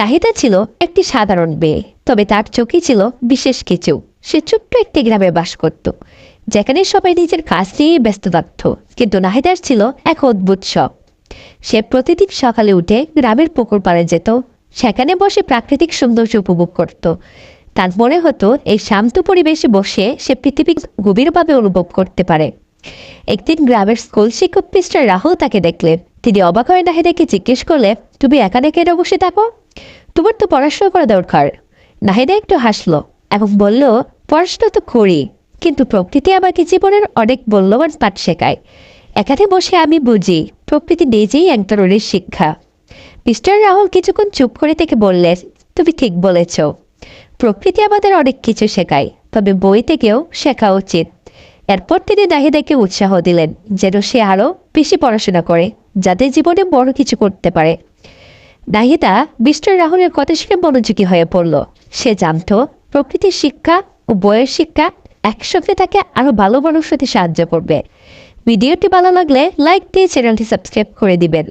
নাহিদা ছিল একটি সাধারণ মেয়ে, তবে তার চোখে ছিল বিশেষ কিছু। সে ছোট্ট একটি গ্রামে বাস করত, যেখানে সবাই নিজের কাজ নিয়ে ব্যস্ত থাকত, কিন্তু নাহিদার ছিল এক অদ্ভুত শখ। সে প্রতিদিন সকালে উঠে গ্রামের পুকুর পাড়ে যেত, সেখানে বসে প্রাকৃতিক সৌন্দর্য উপভোগ করত। তার মনে হতো এই শান্ত পরিবেশে বসে সে পৃথিবী গভীরভাবে অনুভব করতে পারে। একদিন গ্রামের স্কুল শিক্ষক মিস্টার রাহুল তাকে দেখলেন। তিনি অবাক হয়ে নাহিদাকে জিজ্ঞেস করলে, তুমি একা দেখে কেন বসে থাকো? তোমার তো পড়াশোনা করা দরকার। নাহিদা একটু হাসলো এবং বলল, পড়াশোনা তো করি, কিন্তু প্রকৃতি আমাকে জীবনের অনেক মূল্যবান পাঠ শেখায়। এখানে বসে আমি বুঝি, প্রকৃতি নিজেই এক ধরনের শিক্ষা। মিস্টার রাহুল কিছুক্ষণ চুপ করে থেকে বললেন তুমি ঠিক বলেছ। প্রকৃতি আমাদের অনেক কিছু শেখায়, তবে বই থেকেও শেখা উচিত। এরপর তিনি নাহিদাকে উৎসাহ দিলেন, যেন সে আরও বেশি পড়াশোনা করে, যাতে জীবনে বড় কিছু করতে পারে। নাহিদা মিস্টার রাহুলের কথা শুনে মনোযোগী হয়ে পড়ল। সে জানত, প্রকৃতির শিক্ষা ও বইয়ের শিক্ষা একসঙ্গে তাকে আরও ভালো মানুষ হতে সাহায্য করবে। ভিডিওটি ভালো লাগলে লাইক দিয়ে চ্যানেলটি সাবস্ক্রাইব করে দিবেন।